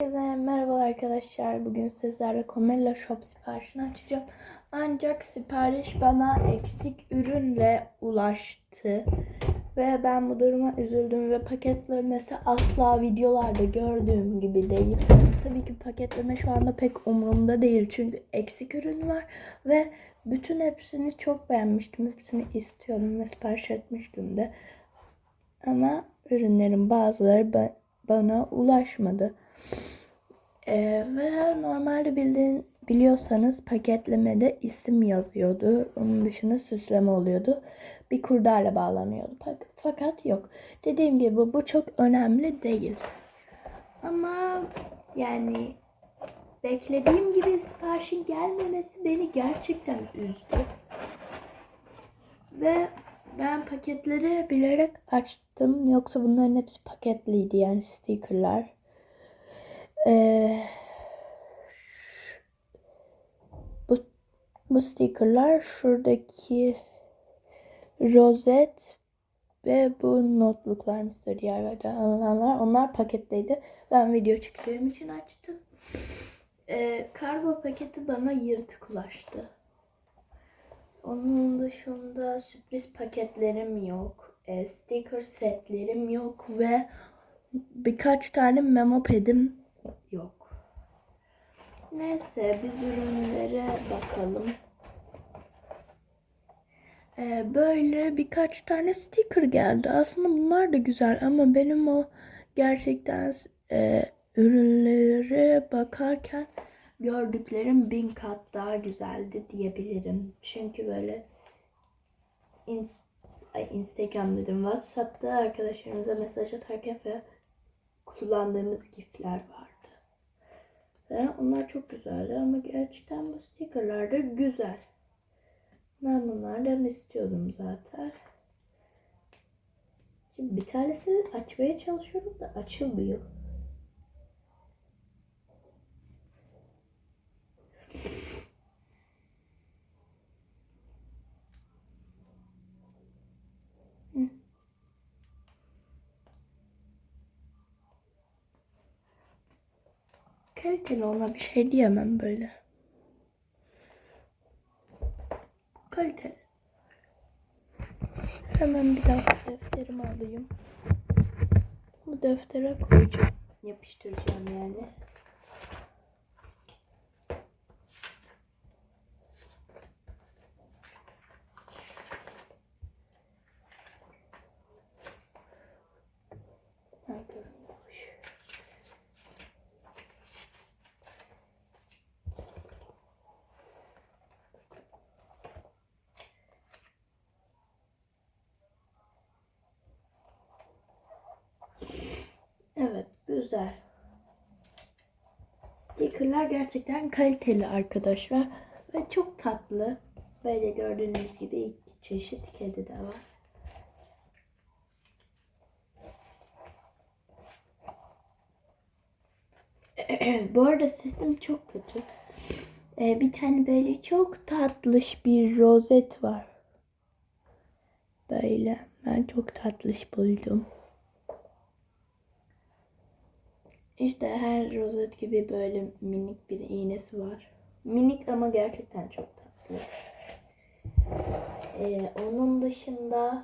Herkese merhaba arkadaşlar. Bugün sizlerle Comella Shop siparişini açacağım. Ancak sipariş bana eksik ürünle ulaştı. Ve ben bu duruma üzüldüm ve paketlemesi asla videolarda gördüğüm gibi değil. Tabii ki paketleme şu anda pek umurumda değil. Çünkü eksik ürün var ve bütün hepsini çok beğenmiştim. Hepsini istiyordum ve sipariş etmiştim de. Ama ürünlerin bazıları ba- bana ulaşmadı. Ee, ve normalde bildiğin, biliyorsanız paketlemede isim yazıyordu. Onun dışında süsleme oluyordu. Bir kurdale bağlanıyordu. Fakat yok. Dediğim gibi bu çok önemli değil. Ama yani beklediğim gibi siparişin gelmemesi beni gerçekten üzdü. Ve ben paketleri bilerek açtım. Yoksa bunların hepsi paketliydi yani stickerlar. Ee, bu, bu stickerlar şuradaki rozet ve bu notluklar Mr. DIY'den alınanlar onlar paketteydi. Ben video çektiğim için açtım. Ee, kargo paketi bana yırtık ulaştı. Onun dışında sürpriz paketlerim yok. E, sticker setlerim yok ve birkaç tane memo padim yok. Neyse biz ürünlere bakalım. E, böyle birkaç tane sticker geldi. Aslında bunlar da güzel ama benim o gerçekten e, ürünlere bakarken gördüklerim bin kat daha güzeldi diyebilirim. Çünkü böyle ins- ay, Instagram dedim WhatsApp'ta arkadaşlarımıza mesaj atarken ve kullandığımız gifler vardı. Ve onlar çok güzeldi ama gerçekten bu stickerlar da güzel. Ben bunlardan istiyordum zaten. Şimdi bir tanesini açmaya çalışıyorum da açılmıyor. Kaliteli ona bir şey diyemem böyle. Kaliteli. Hemen bir daha defterimi alayım. Bu deftere koyacağım. Yapıştıracağım yani. Ha, dur, boş. Evet, güzel. Stickerlar gerçekten kaliteli arkadaşlar ve çok tatlı. Böyle gördüğünüz gibi iki çeşit kedi de var. Bu arada sesim çok kötü. Ee, bir tane böyle çok tatlış bir rozet var. Böyle ben çok tatlış buldum. İşte her rozet gibi böyle minik bir iğnesi var. Minik ama gerçekten çok tatlı. Ee, onun dışında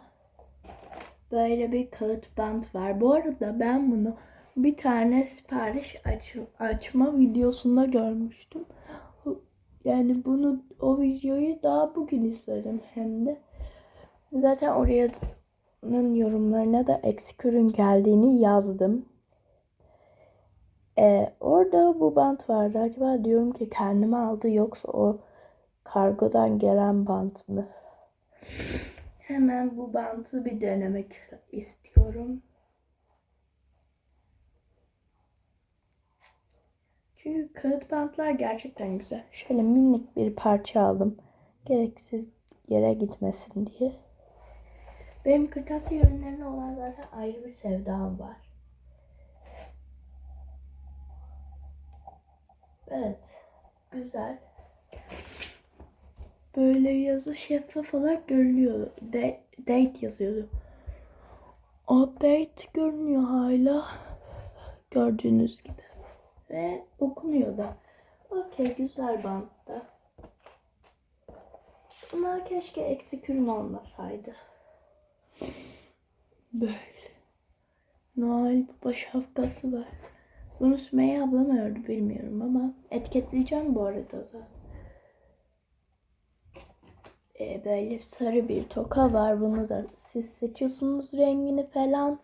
böyle bir kağıt bant var. Bu arada ben bunu bir tane sipariş aç açma videosunda görmüştüm. Yani bunu o videoyu daha bugün izledim hem de. Zaten oraya yorumlarına da eksik ürün geldiğini yazdım. Ee, orada bu bant vardı. Acaba diyorum ki kendime aldı yoksa o kargodan gelen bant mı? Hemen bu bantı bir denemek istiyorum. Çünkü kağıt bantlar gerçekten güzel. Şöyle minik bir parça aldım. Gereksiz yere gitmesin diye. Benim kırtasiye ürünlerine olan zaten ayrı bir sevdam var. Evet. Güzel. Böyle yazı şeffaf olarak görünüyor. De- date yazıyordu. O date görünüyor hala. Gördüğünüz gibi. Ve okunuyor da. Okey güzel bantta. Ama keşke eksik ürün olmasaydı. Böyle. Noel Baba şapkası var. Bunu Sümeyye ablam ördü bilmiyorum ama etiketleyeceğim bu arada zaten. Ee, böyle sarı bir toka var. Bunu da siz seçiyorsunuz rengini falan.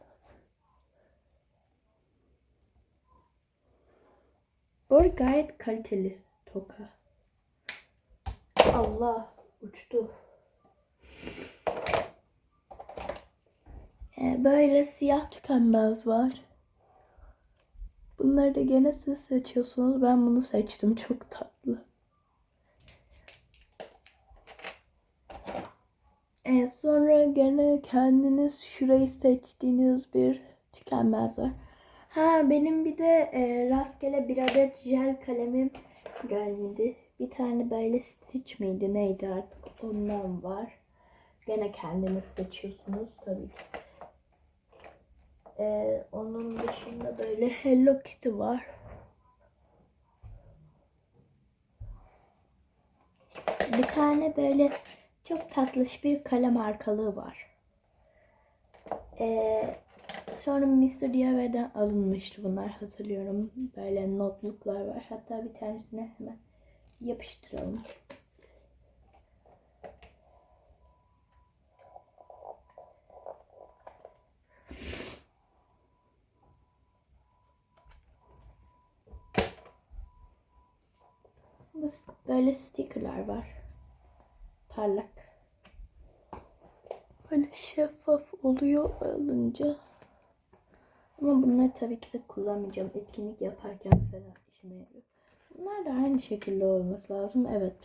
Bu gayet kaliteli toka. Allah uçtu. Ee, böyle siyah tükenmez var. Bunları da gene siz seçiyorsunuz. Ben bunu seçtim. Çok tatlı. Ee, sonra gene kendiniz şurayı seçtiğiniz bir tükenmez var. Ha benim bir de e, rastgele bir adet jel kalemim gelmedi. Bir tane böyle Stitch miydi neydi artık ondan var. Gene kendiniz seçiyorsunuz tabii ki. Ee, onun dışında böyle Hello Kitty var. Bir tane böyle çok tatlış bir kalem arkalığı var. Ee, sonra Mr. Diave'den alınmıştı bunlar hatırlıyorum. Böyle notluklar var. Hatta bir tanesini hemen yapıştıralım. Böyle stickerlar var. Parlak. Böyle şeffaf oluyor alınca. Ama bunları tabii ki de kullanmayacağım. Etkinlik yaparken falan işime yarıyor. Bunlar da aynı şekilde olması lazım. Evet.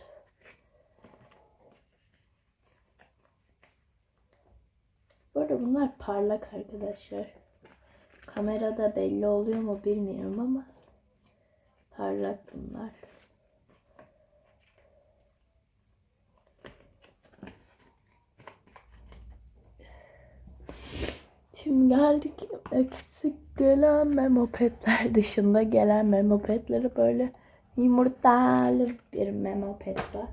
Bu arada bunlar parlak arkadaşlar. Kamerada belli oluyor mu bilmiyorum ama parlak bunlar. Şimdi geldik eksik gelen memopetler dışında gelen memopetlere böyle yumurtalı bir memopet var.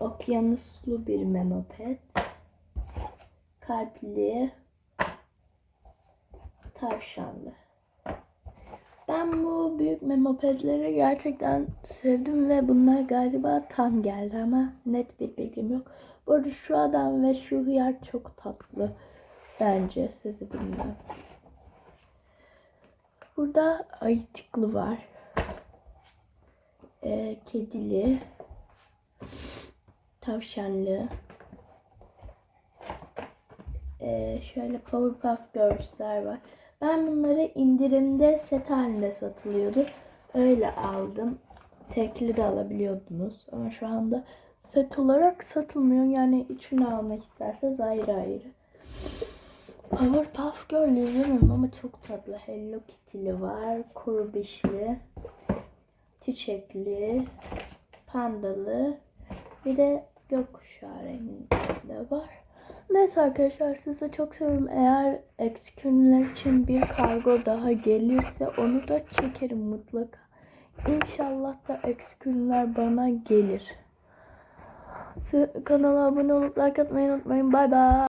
Okyanuslu bir memopet. Kalpli. Tavşanlı. Ben bu büyük memopedleri gerçekten sevdim ve bunlar galiba tam geldi ama net bir bilgim yok. Bu arada şu adam ve şu hıyar çok tatlı. Bence sizi bilmem. Burada ayıcıklı var. Ee, kedili. Tavşanlı. Ee, şöyle Powerpuff Girls'ler var. Ben bunları indirimde set halinde satılıyordu. Öyle aldım. Tekli de alabiliyordunuz. Ama şu anda set olarak satılmıyor. Yani üçünü almak isterseniz ayrı ayrı. Powerpuff Girl izlemiyorum ama çok tatlı. Hello Kitty'li var. Kurbişli. Çiçekli. Pandalı. Bir de gökkuşağı renginde var. Neyse arkadaşlar size çok seviyorum. Eğer eksik ürünler için bir kargo daha gelirse onu da çekerim mutlaka. İnşallah da eksik ürünler bana gelir. Kanala abone olup like atmayı unutmayın. Bay bay.